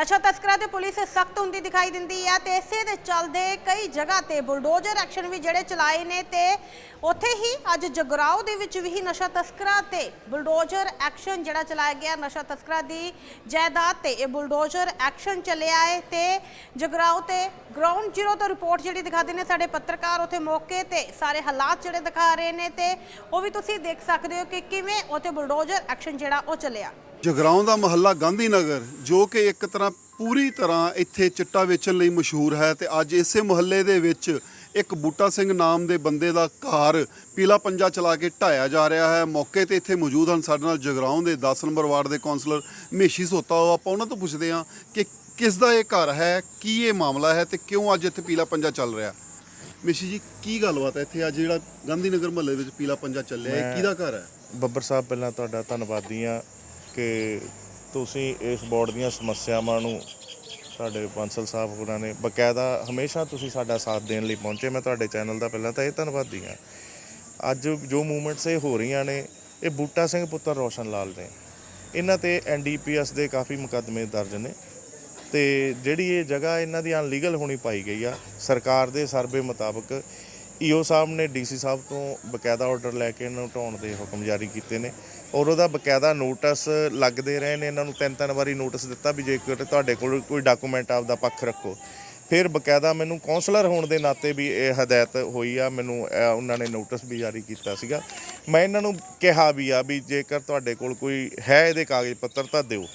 ਨਸ਼ਾ ਤਸਕਰਾਂ ਤੇ ਪੁਲਿਸ ਸਖਤ ਹੁੰਦੀ ਦਿਖਾਈ ਦਿੰਦੀ ਹੈ ਤੇ ਇਸੇ ਦੇ ਚੱਲਦੇ ਕਈ ਜਗ੍ਹਾ ਤੇ ਬੁਲਡੋਜ਼ਰ ਐਕਸ਼ਨ ਵੀ ਜਿਹੜੇ ਚਲਾਏ ਨੇ ਤੇ ਉੱਥੇ ਹੀ ਅੱਜ ਜਗਰਾਓ ਦੇ ਵਿੱਚ ਵੀ ਨਸ਼ਾ ਤਸਕਰਾਂ ਤੇ ਬੁਲਡੋਜ਼ਰ ਐਕਸ਼ਨ ਜਿਹੜਾ ਚਲਾਇਆ ਗਿਆ। ਨਸ਼ਾ ਤਸਕਰਾਂ ਦੀ ਜਾਇਦਾਦ ਤੇ ਇਹ ਬੁਲਡੋਜ਼ਰ ਐਕਸ਼ਨ ਚੱਲਿਆ ਹੈ ਤੇ ਜਗਰਾਓ ਤੇ ਗਰਾਊਂਡ ਜ਼ੀਰੋ ਤੋਂ ਰਿਪੋਰਟ ਜਿਹੜੀ ਦਿਖਾਦੇ ਨੇ ਸਾਡੇ ਪੱਤਰਕਾਰ ਉੱਥੇ ਮੌਕੇ ਤੇ ਸਾਰੇ ਹਾਲਾਤ ਜਿਹੜੇ ਦਿਖਾ ਰਹੇ ਨੇ ਤੇ ਉਹ ਵੀ ਤੁਸੀਂ ਦੇਖ ਸਕਦੇ ਹੋ ਕਿ ਕਿਵੇਂ ਉੱਥੇ ਬੁਲਡੋਜ਼ਰ ਐਕਸ਼ਨ ਜਿਹੜਾ ਉਹ ਚੱਲਿਆ। ਜਗਰਾਉਂ ਦਾ ਮਹੱਲਾ ਗਾਂਧੀ ਨਗਰ ਜੋ ਕਿ ਇੱਕ ਤਰ੍ਹਾਂ ਪੂਰੀ ਤਰ੍ਹਾਂ ਇੱਥੇ ਚਿੱਟਾ ਵੇਚਣ ਲਈ ਮਸ਼ਹੂਰ ਹੈ ਤੇ ਅੱਜ ਇਸੇ ਮੁਹੱਲੇ ਦੇ ਵਿੱਚ ਇੱਕ ਬੂਟਾ ਸਿੰਘ ਨਾਮ ਦੇ ਬੰਦੇ ਦਾ ਘਰ ਪੀਲਾ ਪੰਜਾ ਚਲਾ ਕੇ ਢਾਇਆ ਜਾ ਰਿਹਾ ਹੈ। ਮੌਕੇ ਤੇ ਇੱਥੇ ਮੌਜੂਦ ਹਨ ਸਾਡੇ ਨਾਲ ਜਗਰਾਉਂ ਦੇ 10 ਨੰਬਰ ਵਾਰਡ ਦੇ ਕਾਉਂਸਲਰ ਮੇਸ਼ੀ ਸੋਤਾ। ਉਹ ਆਪਾਂ ਉਹਨਾਂ ਤੋਂ ਪੁੱਛਦੇ ਹਾਂ ਕਿ ਕਿਸ ਦਾ ਇਹ ਘਰ ਹੈ ਕੀ ਇਹ ਮਾਮਲਾ ਹੈ ਤੇ ਕਿਉਂ ਅੱਜ ਇੱਥੇ ਪੀਲਾ ਪੰਜਾ ਚੱਲ ਰਿਹਾ? ਮੇਸ਼ੀ ਜੀ ਕੀ ਗੱਲਬਾਤ ਹੈ ਇੱਥੇ? ਅੱਜ ਜਿਹੜਾ ਗਾਂਧੀ ਨਗਰ ਮੁਹੱਲੇ ਵਿੱਚ ਪੀਲਾ ਪੰਜਾ ਚੱਲਿਆ ਇਹ ਕਿਹਦਾ ਘਰ ਹੈ? ਬੱਬਰ ਸਾਹਿਬ ਪਹਿਲਾਂ ਤੁਹਾਡਾ ਧੰਨਵਾਦੀ ਆ ਕਿ ਤੁਸੀਂ ਇਸ ਬੋਰਡ ਦੀਆਂ ਸਮੱਸਿਆਵਾਂ ਨੂੰ ਸਾਡੇ ਬਾਂਸਲ ਸਾਹਿਬ ਹੋਰਾਂ ਨੇ ਬਕਾਇਦਾ ਹਮੇਸ਼ਾ ਤੁਸੀਂ ਸਾਡਾ ਸਾਥ ਦੇਣ ਲਈ ਪਹੁੰਚੇ। ਮੈਂ ਤੁਹਾਡੇ ਚੈਨਲ ਦਾ ਪਹਿਲਾਂ ਤਾਂ ਇਹ ਧੰਨਵਾਦੀ ਹਾਂ। ਅੱਜ ਜੋ ਮੂਵਮੈਂਟਸ ਇਹ ਹੋ ਰਹੀਆਂ ਨੇ, ਇਹ ਬੂਟਾ ਸਿੰਘ ਪੁੱਤਰ ਰੋਸ਼ਨ ਲਾਲ ਨੇ। ਇਹਨਾਂ ਤੇ ਐਨਡੀਪੀਐਸ ਦੇ ਕਾਫੀ ਮੁਕੱਦਮੇ ਦਰਜ ਨੇ ਤੇ ਜਿਹੜੀ ਇਹ ਜਗ੍ਹਾ ਇਹਨਾਂ ਦੀ ਅਨਲੀਗਲ ਹੋਣੀ ਪਾਈ ਗਈ ਆ, ਸਰਕਾਰ ਦੇ ਸਰਵੇ ਮੁਤਾਬਕ ਈਓ ਸਾਹਿਬ ਨੇ ਡੀਸੀ ਸਾਹਿਬ ਤੋਂ ਬਕਾਇਦਾ ਆਰਡਰ ਲੈ ਕੇ ਇਹਨਾਂ ਨੂੰ ਢਾਉਣ ਦੇ ਹੁਕਮ ਜਾਰੀ ਕੀਤੇ ਨੇ। ਔਰ ਉਹਦਾ ਬਕਾਇਦਾ ਨੋਟਿਸ ਲੱਗਦੇ ਰਹੇ ਨੇ, ਇਹਨਾਂ ਨੂੰ ਤਿੰਨ ਤਿੰਨ ਵਾਰੀ ਨੋਟਿਸ ਦਿੱਤਾ ਵੀ ਜੇਕਰ ਤੁਹਾਡੇ ਕੋਲ ਕੋਈ ਡਾਕੂਮੈਂਟ ਆਪਦਾ ਪੱਖ ਰੱਖੋ। ਫਿਰ ਬਕਾਇਦਾ ਮੈਨੂੰ ਕਾਉਂਸਲਰ ਹੋਣ ਦੇ ਨਾਤੇ ਵੀ ਇਹ ਹਦਾਇਤ ਹੋਈ ਆ, ਮੈਨੂੰ ਉਹਨਾਂ ਨੇ ਨੋਟਿਸ ਵੀ ਜਾਰੀ ਕੀਤਾ ਸੀਗਾ। ਮੈਂ ਇਹਨਾਂ ਨੂੰ ਕਿਹਾ ਵੀ ਆ ਵੀ ਜੇਕਰ ਤੁਹਾਡੇ ਕੋਲ ਕੋਈ ਹੈ ਇਹਦੇ ਕਾਗਜ਼ ਪੱਤਰ ਤਾਂ ਦਿਓ।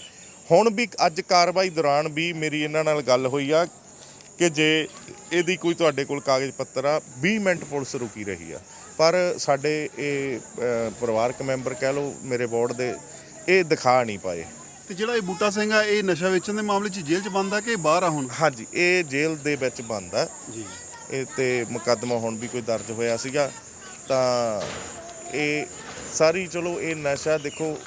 ਹੁਣ ਵੀ ਅੱਜ ਕਾਰਵਾਈ ਦੌਰਾਨ ਵੀ ਮੇਰੀ ਇਹਨਾਂ ਨਾਲ ਗੱਲ ਹੋਈ ਆ ਕਿ ਜੇ ਇਹਦੀ ਕੋਈ ਤੁਹਾਡੇ ਕੋਲ ਕਾਗਜ਼ ਪੱਤਰ ਆ 20 ਮਿੰਟ ਪੁਲਿਸ ਰੁਕੀ ਰਹੀ ਆ। ਪਰ ਸਾਡੇ ਇਹ ਪਰਿਵਾਰਕ ਮੈਂਬਰ ਕਹਿ ਲਓ ਮੇਰੇ ਵਾਰਡ ਦੇ ਇਹ ਦਿਖਾ ਨਹੀਂ ਪਾਏ। ਤੇ ਜਿਹੜਾ ਇਹ ਬੂਟਾ ਸਿੰਘ ਆ ਇਹ ਨਸ਼ਾ ਵੇਚਣ ਦੇ ਮਾਮਲੇ 'ਚ ਜੇਲ੍ਹ 'ਚ ਬੰਦ ਆ ਕਿ ਬਾਹਰ ਆ ਹੁਣ? ਹਾਂਜੀ ਇਹ ਜੇਲ੍ਹ ਦੇ ਵਿੱਚ ਬੰਦ ਆ। ਜੀ। ਇਹ ਤੇ ਮੁਕੱਦਮਾ ਹੁਣ ਵੀ ਕੋਈ ਦਰਜ ਹੋਇਆ ਸੀਗਾ। ਤਾਂ ਇਹ ਸਾਰੀ ਚਲੋ ਇਹ ਨਸ਼ਾ ਦੇਖੋ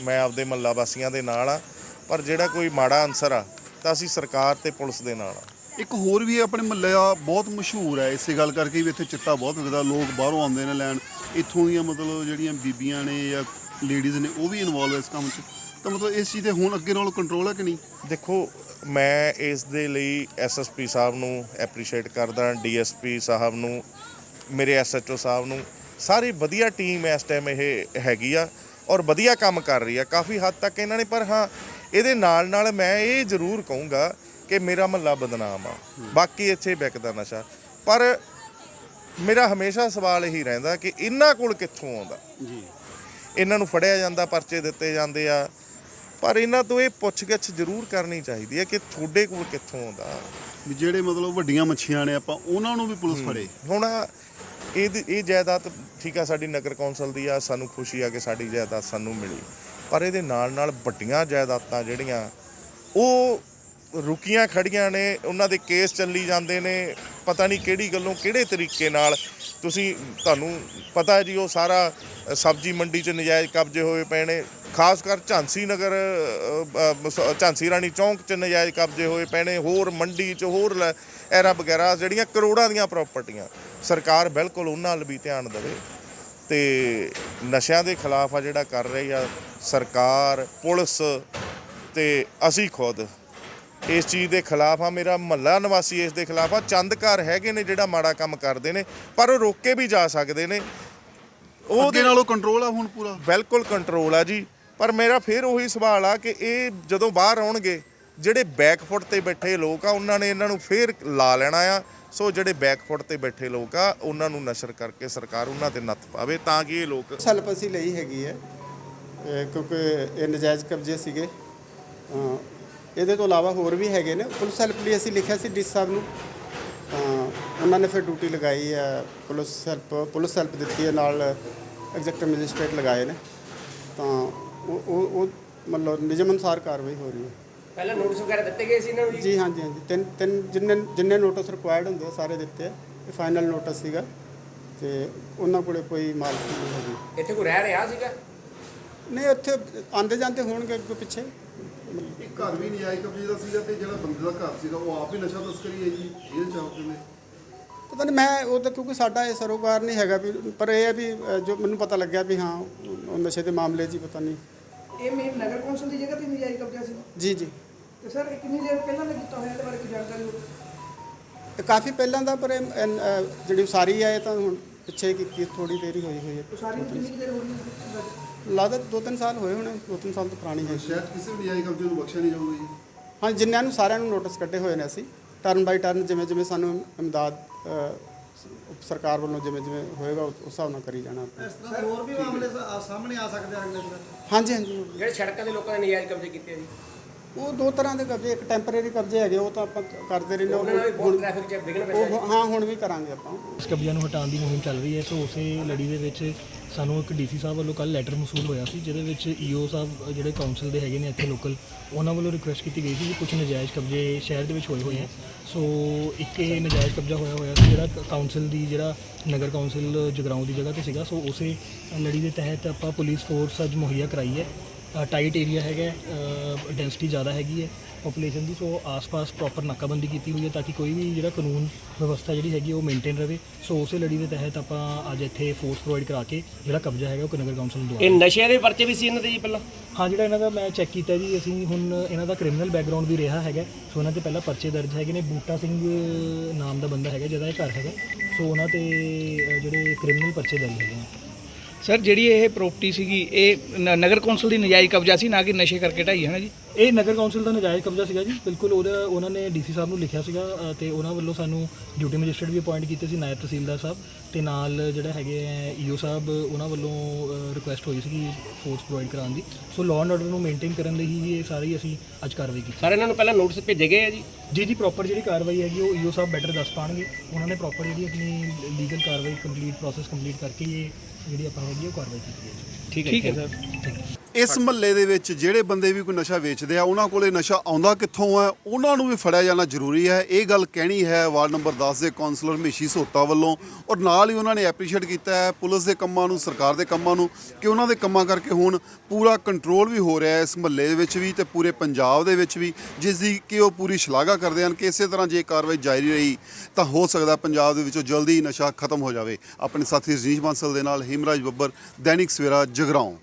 ਮੈਂ ਆਪਦੇ ਮਹੱਲਾ ਵਾਸੀਆਂ ਦੇ ਨਾਲ ਆ ਪਰ ਜਿਹੜਾ ਕੋਈ ਮਾੜਾ ਅਨਸਰ ਆ ਤਾਂ ਅਸੀਂ ਸਰਕਾਰ ਤੇ ਪੁਲਿਸ ਦੇ ਨਾਲ ਆ। ਇੱਕ ਹੋਰ ਵੀ ਆਪਣੇ ਮਹੱਲੇ ਆ, ਬਹੁਤ ਮਸ਼ਹੂਰ ਹੈ। ਇਸੇ ਗੱਲ ਕਰਕੇ ਵੀ ਇੱਥੇ ਚਿੱਟਾ ਬਹੁਤ ਵਿਕਦਾ, ਲੋਕ ਬਾਹਰੋਂ ਆਉਂਦੇ ਨੇ ਲੈਣ। ਇੱਥੋਂ ਦੀਆਂ ਮਤਲਬ ਜਿਹੜੀਆਂ ਬੀਬੀਆਂ ਨੇ ਜਾਂ ਲੇਡੀਜ਼ ਨੇ, ਉਹ ਵੀ ਇਨਵੋਲਵ ਇਸ ਕੰਮ 'ਚ। ਤਾਂ ਮਤਲਬ ਇਸ ਚੀਜ਼ ਤੇ ਹੁਣ ਅੱਗੇ ਨਾਲੋਂ ਕੰਟਰੋਲ ਹੈ ਕਿ ਨਹੀਂ? ਦੇਖੋ, ਮੈਂ ਇਸ ਦੇ ਲਈ ਐਸਐਸਪੀ ਸਾਹਿਬ ਨੂੰ ਐਪਰੀਸ਼ੀਏਟ ਕਰਦਾ ਡੀਐਸਪੀ ਸਾਹਿਬ ਨੂੰ, ਮੇਰੇ ਐਸਐਚਓ ਸਾਹਿਬ ਨੂੰ। ਸਾਰੀ ਵਧੀਆ ਟੀਮ ਇਸ ਟਾਈਮ ਇਹ ਹੈਗੀ ਆ ਔਰ ਵਧੀਆ ਕੰਮ ਕਰ ਰਹੀ ਆ। ਕਾਫੀ ਹੱਦ ਤੱਕ ਇਹਨਾਂ ਨੇ, ਪਰ ਹਾਂ, ਇਹਦੇ ਨਾਲ ਨਾਲ ਮੈਂ ਇਹ ਜ਼ਰੂਰ ਕਹੂੰਗਾ ਕਿ ਮੇਰਾ ਮਹੱਲਾ ਬਦਨਾਮ ਆ। ਬਾਕੀ ਇੱਥੇ ਵਿਕਦਾ ਨਸ਼ਾ। ਪਰ ਮੇਰਾ ਹਮੇਸ਼ਾ ਸਵਾਲ ਇਹੀ ਰਹਿੰਦਾ ਕਿ ਇਹਨਾਂ ਕੋਲ ਕਿੱਥੋਂ ਆਉਂਦਾ? ਜੀ। ਇਹਨਾਂ ਨੂੰ ਫੜਿਆ ਜਾਂਦਾ ਪਰਚੇ ਦਿੱਤੇ ਜਾਂਦੇ ਆ। ਪਰ ਇਹਨਾਂ ਤੋਂ ਇਹ ਪੁੱਛਗਿੱਛ ਜ਼ਰੂਰ ਕਰਨੀ ਚਾਹੀਦੀ ਹੈ ਕਿ ਤੁਹਾਡੇ ਕੋਲ ਕਿੱਥੋਂ ਆਉਂਦਾ? ਵੀ ਜਿਹੜੇ ਮਤਲਬ ਵੱਡੀਆਂ ਮੱਛੀਆਂ ਨੇ ਆਪਾਂ ਉਹਨਾਂ ਨੂੰ ਵੀ ਪੁਲਿਸ ਫੜੇ। ਹੁਣ ਇਹ ਇਹ ਜਾਇਦਾਦ ਠੀਕ ਆ ਸਾਡੀ ਨਗਰ ਕੌਂਸਲ ਦੀ ਆ ਸਾਨੂੰ ਖੁਸ਼ੀ ਆ ਕਿ ਸਾਡੀ ਜਾਇਦਾਦ ਸਾਨੂੰ ਮਿਲੀ। ਪਰ ਇਹਦੇ ਨਾਲ ਨਾਲ ਵੱਡੀਆਂ ਜਾਇਦਾਦਾਂ ਜਿਹੜੀਆਂ ਉਹ ਰੁਕੀਆਂ ਖੜੀਆਂ ਨੇ, ਉਹਨਾਂ ਦੇ ਕੇਸ ਚੱਲੀ ਜਾਂਦੇ ਨੇ, ਪਤਾ ਨਹੀਂ ਕਿਹੜੀ ਗੱਲੋਂ ਕਿਹੜੇ ਤਰੀਕੇ ਨਾਲ। ਤੁਸੀਂ, ਤੁਹਾਨੂੰ ਪਤਾ ਜੀ, ਉਹ ਸਾਰਾ ਸਬਜ਼ੀ ਮੰਡੀ 'ਚ ਨਜਾਇਜ਼ ਕਬਜ਼ੇ ਹੋਏ ਪਏ ਨੇ। ਖਾਸ ਕਰ ਝਾਂਸੀ ਨਗਰ ਝਾਂਸੀ ਰਾਣੀ ਚੌਂਕ 'ਚ ਨਜਾਇਜ਼ ਕਬਜ਼ੇ ਹੋਏ ਪਏ ਨੇ। ਹੋਰ ਮੰਡੀ 'ਚ, ਹੋਰ ਲੈ- ਐਰਾ ਵਗੈਰਾ, ਜਿਹੜੀਆਂ ਕਰੋੜਾਂ ਦੀਆਂ ਪ੍ਰਾਪਰਟੀਆਂ। ਸਰਕਾਰ ਬਿਲਕੁਲ ਉਹਨਾਂ ਵੱਲ ਵੀ ਧਿਆਨ ਦੇਵੇ ਤੇ ਨਸ਼ਿਆਂ ਦੇ ਖਿਲਾਫ ਆ ਜਿਹੜਾ ਕਰ ਰਹੀ ਆ ਸਰਕਾਰ, ਪੁਲਿਸ ਤੇ ਅਸੀਂ ਖੁਦ ਇਸ ਚੀਜ਼ ਦੇ ਖਿਲਾਫ ਆ ਮੇਰਾ ਮਹੱਲਾ ਨਿਵਾਸੀ ਇਸ ਦੇ ਖਿਲਾਫ ਆ। ਚੰਦ ਘਰ ਹੈਗੇ ਨੇ ਜਿਹੜਾ ਮਾੜਾ ਕੰਮ ਕਰਦੇ ਨੇ ਪਰ ਉਹ ਰੋਕ ਕੇ ਵੀ ਜਾ ਸਕਦੇ ਨੇ। ਉਹਦੇ ਨਾਲੋਂ ਕੰਟਰੋਲ ਆ ਹੁਣ ਪੂਰਾ। ਬਿਲਕੁਲ ਕੰਟਰੋਲ ਆ ਜੀ। ਪਰ ਮੇਰਾ ਫਿਰ ਉਹੀ ਸਵਾਲ ਆ ਕਿ ਇਹ ਜਦੋਂ ਬਾਹਰ ਆਉਣਗੇ ਜਿਹੜੇ ਬੈਕਫੁੱਟ ਤੇ ਬੈਠੇ ਲੋਕ ਆ ਉਹਨਾਂ ਨੇ ਇਹਨਾਂ ਨੂੰ ਫੇਰ ਲਾ ਲੈਣਾ ਆ। ਸੋ ਜਿਹੜੇ ਬੈਕਫੁੱਟ ਤੇ ਬੈਠੇ ਲੋਕ ਆ ਉਹਨਾਂ ਨੂੰ ਨਸ਼ਰ ਕਰਕੇ ਸਰਕਾਰ ਉਹਨਾਂ ਤੇ ਨੱਥ ਪਾਵੇ ਤਾਂ ਕਿ ਇਹ ਲੋਕ ਸੈਲਫ ਅਸੀਂ ਲਈ ਹੈਗੀ ਹੈ। ਕਿਉਂਕਿ ਇਹ ਨਜਾਇਜ਼ ਕਬਜ਼ੇ ਸੀਗੇ। ਇਹਦੇ ਤੋਂ ਇਲਾਵਾ ਹੋਰ ਵੀ ਹੈਗੇ ਨੇ। ਪੁਲਿਸ ਹੈਲਪ ਲਈ ਅਸੀਂ ਲਿਖਿਆ ਸੀ ਡੀ ਸਾਹਿਬ ਨੂੰ। ਤਾਂ ਉਹਨਾਂ ਨੇ ਫਿਰ ਡਿਊਟੀ ਲਗਾਈ ਹੈ ਪੁਲਿਸ ਹੈਲਪ ਪੁਲਿਸ ਹੈਲਪ ਦਿੱਤੀ ਹੈ ਨਾਲ ਐਗਜ਼ੈਕਟਿਵ ਮੈਜਿਸਟ੍ਰੇਟ ਲਗਾਏ ਨੇ। ਤਾਂ ਉਹ ਉਹ ਮਤਲਬ ਨਿਯਮ ਅਨੁਸਾਰ ਕਾਰਵਾਈ ਹੋ ਰਹੀ ਹੈ। ਪਹਿਲਾਂ ਨੋਟਿਸ ਵਗੈਰਾ ਦਿੱਤੇ ਗਏ ਸੀ ਇਹਨਾਂ ਨੂੰ ਜੀ? ਜੀ ਹਾਂਜੀ ਹਾਂਜੀ। ਤਿੰਨ ਤਿੰਨ ਜਿੰਨੇ ਜਿੰਨੇ ਨੋਟਿਸ ਰਿਕੁਆਇਰਡ ਹੁੰਦੇ ਆ ਸਾਰੇ ਦਿੱਤੇ ਆ। ਇਹ ਫਾਈਨਲ ਨੋਟਿਸ ਸੀਗਾ। ਤੇ ਉਹਨਾਂ ਕੋਲੇ ਕੋਈ ਮਾਲਕੀ ਨਹੀਂ ਹੈਗੀ। ਇੱਥੇ ਕੋਈ ਰਹਿ ਰਿਹਾ ਸੀਗਾ? ਨਹੀਂ ਉੱਥੇ ਆਂਦੇ ਜਾਂਦੇ ਹੋਣਗੇ ਅੱਗੇ ਪਿੱਛੇ। ਇੱਕ ਘਰ ਵੀ ਨਜਾਇਜ਼ ਕਬਜ਼ੇ ਦਾ ਸੀਗਾ ਤੇ ਜਿਹੜਾ ਬੰਦੇ ਦਾ ਘਰ ਸੀਗਾ ਉਹ ਆਪ ਹੀ ਨਸ਼ਾ ਤਸਕਰੀ ਹੈ ਜੀ ਜੇਲ੍ਹ ਚ ਆਪ ਨੇ। ਪਤਾ ਨਹੀਂ ਮੈਂ ਉਹ ਤਾਂ ਕਿਉਂਕਿ ਸਾਡਾ ਇਹ ਸਰੋਕਾਰ ਨਹੀਂ ਹੈਗਾ ਵੀ ਪਰ ਇਹ ਹੈ ਵੀ ਅ, ਜੋ ਮੈਨੂੰ ਪਤਾ ਲੱਗਿਆ ਵੀ ਹਾਂ ਉਹ ਨਸ਼ੇ ਦੇ ਮਾਮਲੇ 'ਚ ਹੀ ਪਤਾ ਨਹੀਂ। ਇਹ ਮੇਨ ਨਗਰ ਕੌਂਸਲ ਦੀ ਜਗ੍ਹਾ ਤੇ ਨਜਾਇਜ਼ ਕਬਜ਼ਾ ਸੀ ਜੀ ਜੀ। ਤੇ ਸਰ ਇਹ ਕਿੰਨੀ ਦੇਰ ਪਹਿਲਾਂ ਦਾ ਕੀਤਾ ਹੋਇਆ ਇਹਦੇ ਬਾਰੇ ਕੋਈ ਜਾਣਕਾਰੀ ਹੋਵੇ ਇਹ ਕਾਫੀ ਪਹਿਲਾਂ ਦਾ ਪਰ ਇਹ- ਇਹ, ਅ, ਜਿਹੜੀ ਉਸਾਰੀ ਹੈ ਇਹ ਤਾਂ ਹੁਣ ਪਿੱਛੇ ਕੀਤੀ ਥੋੜੀ ਦੇਰੀ ਹੋਈ ਹੋਈ ਹੈ। ਉਸਾਰੀ ਨੂੰ ਕਿੰਨੀ ਕੁ ਦੇਰ ਹੋ ਗਈ ਹੈ? ਲੱਗਦਾ ਦੋ ਤਿੰਨ ਸਾਲ ਹੋਏ ਹੋਣੇ ਦੋ ਤਿੰਨ ਸਾਲ ਤੋਂ ਪੁਰਾਣੀ ਹੈ। ਸ਼ਾਇਦ ਕਿਸੇ ਵੀ ਨਜਾਇਜ਼ ਕਬਜ਼ੇ ਨੂੰ ਬਖਸ਼ਿਆ ਨਹੀਂ ਜਾਊਗਾ ਜੀ। ਹਾਂ ਜਿੰਨਿਆਂ ਨੂੰ ਸਾਰਿਆਂ ਨੂੰ ਨੋਟਿਸ ਕੱਢੇ ਹੋਏ ਨੇ ਅਸੀਂ। ਟਰਨ ਬਾਈ ਟਰਨ ਜਿਵੇਂ ਜਿਵੇਂ ਸਾਨੂੰ ਇਮਦਾਦ ਅ, ਸਰਕਾਰ ਵੱਲੋਂ ਜਿਵੇਂ ਜਿਵੇਂ ਹੋਏਗਾ ਉਸ ਉਸ ਹਿਸਾਬ ਨਾਲ ਕਰੀ ਜਾਣਾ ਆਪਾਂ। ਇਸ ਤਰ੍ਹਾਂ ਹੋਰ ਵੀ ਮਾਮਲੇ ਸਾ- ਸਾਹਮਣੇ ਆ ਸਕਦੇ ਆ ਅਗਲੇ ਦਿਨ ਹਾਂਜੀ ਹਾਂਜੀ। ਜਿਹੜੇ ਸੜਕਾਂ ਦੇ ਲੋਕਾਂ ਨੇ ਨਜਾਇਜ਼ ਕਬਜ਼ੇ ਕੀਤੇ ਆ ਜੀ। ਉਹ ਦੋ ਤਰ੍ਹਾਂ ਦੇ ਕਬਜ਼ੇ ਇੱਕ ਟੈਂਪਰੇਰੀ ਕਬਜ਼ੇ ਹੈਗੇ ਉਹ ਤਾਂ ਆਪਾਂ ਕਰਦੇ ਰਹਿੰਦੇ ਉਹਨਾਂ ਨਾਲ ਵੀ ਉਹ ਬਹੁਤ ਟ੍ਰੈਫਿਕ 'ਚ ਵਿਘਨ ਪੈਂਦਾ ਜੀ। ਉਹ ਹਾਂ ਹੁਣ ਵੀ ਕਰਾਂਗੇ ਆਪਾਂ। ਇਸ ਕਬਜ਼ਿਆਂ ਨੂੰ ਹਟਾਉਣ ਦੀ ਮੁਹਿੰਮ ਚੱਲ ਰਹੀ ਹੈ ਸੋ ਉਸੇ ਲੜੀ ਦੇ ਵਿੱਚ ਸਾਨੂੰ ਇੱਕ ਡੀਸੀ ਸਾਹਿਬ ਵੱਲੋਂ ਕੱਲ ਲੈਟਰ ਮਸੂਲ ਹੋਇਆ ਸੀ, ਜਿਹਦੇ ਵਿੱਚ ਈਓ ਸਾਹਿਬ ਜਿਹੜੇ ਕਾਉਂਸਲ ਦੇ ਹੈਗੇ ਨੇ ਇੱਥੇ ਲੋਕਲ ਉਹਨਾਂ ਵੱਲੋਂ ਰਿਕੁਐਸਟ ਕੀਤੀ ਗਈ ਸੀ ਕਿ ਕੁਝ ਨਜਾਇਜ਼ ਕਬਜ਼ੇ ਸ਼ਹਿਰ ਦੇ ਵਿੱਚ ਹੋਏ ਹੋਏ ਆ। ਸੋ ਇੱਕ ਇਹ ਨਜਾਇਜ਼ ਕਬਜ਼ਾ ਹੋਇਆ ਹੋਇਆ ਸੀ, ਜਿਹੜਾ ਕਾਉਂਸਲ ਦੀ, ਜਿਹੜਾ ਨਗਰ ਕਾਉਂਸਲ ਜਗਰਾਉਂ ਦੀ ਜਗ੍ਹਾ ਤੇ ਸੀਗਾ। ਸੋ ਉਸੇ ਲੜੀ ਦੇ ਤਹਿਤ ਆਪਾਂ ਪੁਲਿਸ ਫੋਰਸ ਅੱਜ ਮੁਹੱਈਆ ਕਰਾਈ ਹੈ। ਟਾਈਟ ਏਰੀਆ ਹੈਗਾ ਡੈਂਸਿਟੀ ਜ਼ਿਆਦਾ ਹੈਗੀ ਹੈ ਪੋਪੂਲੇਸ਼ਨ ਦੀ ਸੋ ਆਸ-ਪਾਸ ਪ੍ਰੋਪਰ ਨਾਕਾਬੰਦੀ ਕੀਤੀ ਹੋਈ ਹੈ ਤਾਂ ਕਿ ਕੋਈ ਵੀ ਜਿਹੜਾ ਕਾਨੂੰਨ ਵਿਵਸਥਾ ਜਿਹੜੀ ਹੈਗੀ ਉਹ ਮੇਨਟੇਨ ਰਵੇ। ਸੋ ਉਸੇ ਲੜੀ ਦੇ ਤਹਿਤ ਆਪਾਂ ਅੱਜ ਇੱਥੇ ਫੋਰਸ ਪ੍ਰੋਵਾਈਡ ਕਰਾ ਕੇ ਜਿਹੜਾ ਕਬਜ਼ਾ ਹੈਗਾ ਉਹ ਨਗਰ ਕੌਂਸਲ ਨੂੰ ਇਹ ਨਸ਼ਿਆਂ ਦੇ ਪਰਚੇ ਵੀ ਸੀ ਇਹਨਾਂ ਦੇ ਜੀ ਪਹਿਲਾਂ? ਹਾਂ ਜਿਹੜਾ ਇਹਨਾਂ ਦਾ ਮੈਂ ਚੈੱਕ ਕੀਤਾ ਜੀ ਅਸੀਂ ਹੁਣ ਇਹਨਾਂ ਦਾ ਕ੍ਰਿਮੀਨਲ ਬੈਕਗ੍ਰਾਉਂਡ ਵੀ ਰਿਹਾ ਹੈਗਾ ਸੋ ਇਹਨਾਂ ਤੇ ਪਹਿਲਾਂ ਪਰਚੇ ਦਰਜ ਹੈਗੇ ਨੇ ਬੂਟਾ ਸਿੰਘ ਨਾਮ ਦਾ ਬੰਦਾ ਹੈਗਾ ਜਿਹਦਾ ਇਹ ਘਰ ਹੈਗਾ ਸੋ ਉਹਨਾਂ ਤੇ ਜਿਹੜੇ ਕ੍ਰਿਮੀਨਲ ਪਰਚੇ ਦਰਜ ਹੈਗੇ ਨੇ। ਸਰ ਜਿਹੜੀ ਇਹ ਪ੍ਰਾਪਰਟੀ ਸੀਗੀ ਇਹ ਨ- ਨਗਰ ਕੌਂਸਲ ਦੀ ਨਜਾਇਜ਼ ਕਬਜ਼ਾ ਸੀ ਨਾ ਕਿ ਨਸ਼ੇ ਕਰਕੇ ਢਾਈ ਹੈ ਨਾ ਜੀ? ਇਹ ਨਗਰ ਕੌਂਸਲ ਦਾ ਨਜਾਇਜ਼ ਕਬਜ਼ਾ ਸੀਗਾ ਜੀ। ਬਿਲਕੁਲ ਉਹਦਾ ਉਹਨਾਂ ਨੇ ਡੀਸੀ ਸਾਹਿਬ ਨੂੰ ਲਿਖਿਆ ਸੀਗਾ ਅ, ਤੇ ਉਹਨਾਂ ਵੱਲੋਂ ਸਾਨੂੰ ਡਿਊਟੀ ਮੈਜਿਸਟਰੇਟ ਵੀ ਅਪਾਇੰਟ ਕੀਤੇ ਸੀ ਨਾਇਬ ਤਹਿਸੀਲਦਾਰ ਸਾਹਿਬ ਤੇ ਨਾਲ ਜਿਹੜਾ ਹੈਗੇ ਈਓ ਸਾਹਿਬ ਉਹਨਾਂ ਵੱਲੋਂ ਰਿਕੁਐਸਟ ਹੋਈ ਸੀ ਫੋਰਸ ਪ੍ਰੋਵਾਈਡ ਕਰਾਉਣ ਦੀ। ਸੋ ਲਾਅ ਐਂਡ ਆਰਡਰ ਨੂੰ ਮੇਨਟੇਨ ਕਰਨ ਲਈ ਹੀ ਇਹ ਸਾਰੀ ਅਸੀਂ ਅੱਜ ਕਾਰਵਾਈ ਕੀਤੀ। ਸਰ ਇਹਨਾਂ ਨੂੰ ਪਹਿਲਾਂ ਨੋਟਿਸ ਭੇਜੇ ਗਏ ਆ ਜੀ? ਜੀ ਜੀ ਪ੍ਰੋਪਰ ਜਿਹੜੀ ਕਾਰਵਾਈ ਹੈਗੀ ਉਹ ਈਓ ਸਾਹਿਬ ਬੈਟਰ ਦੱਸ ਪਾਣਗੇ। ਉਹਨਾਂ ਨੇ ਪ੍ਰੋਪਰ ਜਿਹੜੀ ਆਪਣੀ ਲੀਗਲ ਕਾਰਵਾਈ ਕੰਪਲੀਟ ਪ੍ਰੋਸੈਸ ਕੰਪਲੀਟ ਕਰਕੇ ਇਹ ਜਿਹੜੀ ਆਪਾਂ ਹੈਗੀ ਉਹ ਕਾਰਵਾਈ ਕੀਤੀ ਹੈ ਠੀਕ ਹੈ ਠੀਕ ਹੈ ਸਰ। ਇਸ ਮਹੱਲੇ ਦੇ ਵਿੱਚ ਜਿਹੜੇ ਬੰਦੇ ਵੀ ਕੋਈ ਨਸ਼ਾ ਵੇਚਦੇ ਆ ਉਹਨਾਂ ਕੋਲੇ ਨਸ਼ਾ ਆਉਂਦਾ ਕਿੱਥੋਂ ਹੈ ਉਹਨਾਂ ਨੂੰ ਵੀ ਫੜਿਆ ਜਾਣਾ ਜ਼ਰੂਰੀ ਹੈ। ਇਹ ਗੱਲ ਕਹਿਣੀ ਹੈ ਵਾਰਡ ਨੰਬਰ 10 ਦੇ ਕਾਉਂਸਲਰ ਮਹੀਸ਼ੀ ਸੋਤਾ ਵੱਲੋਂ ਔਰ ਨਾਲ ਹੀ ਉਹਨਾਂ ਨੇ ਐਪਰੀਸ਼ੀਏਟ ਕੀਤਾ ਹੈ ਪੁਲਿਸ ਦੇ ਕੰਮਾਂ ਨੂੰ ਸਰਕਾਰ ਦੇ ਕੰਮਾਂ ਨੂੰ ਕਿ ਉਹਨਾਂ ਦੇ ਕੰਮਾਂ ਕਰਕੇ ਹੁਣ ਪੂਰਾ ਕੰਟਰੋਲ ਵੀ ਹੋ ਰਿਹਾ ਹੈ ਇਸ ਮਹੱਲੇ ਦੇ ਵਿੱਚ ਵੀ ਤੇ ਪੂਰੇ ਪੰਜਾਬ ਦੇ ਵਿੱਚ ਵੀ ਜਿਸ ਦੀ ਕਿ ਉਹ ਪੂਰੀ ਸ਼ਲਾਘਾ ਕਰਦੇ ਹਨ ਕਿ ਇਸੇ ਤਰ੍ਹਾਂ ਜੇ ਕਾਰਵਾਈ ਜਾਰੀ ਰਹੀ ਤਾਂ ਹੋ ਸਕਦਾ ਪੰਜਾਬ ਦੇ ਵਿੱਚੋਂ ਜਲਦੀ ਨਸ਼ਾ ਖਤਮ ਹੋ ਜਾਵੇ। ਆਪਣੇ ਸਾਥੀ ਰਜਨੀਸ਼ ਬਾਂਸਲ ਦੇ ਨਾਲ ਹਿਮਰਾਜ ਬੱਬਰ ਦੈਨਿਕ ਸਵੇਰਾ ਜਗਰਾਉਂ।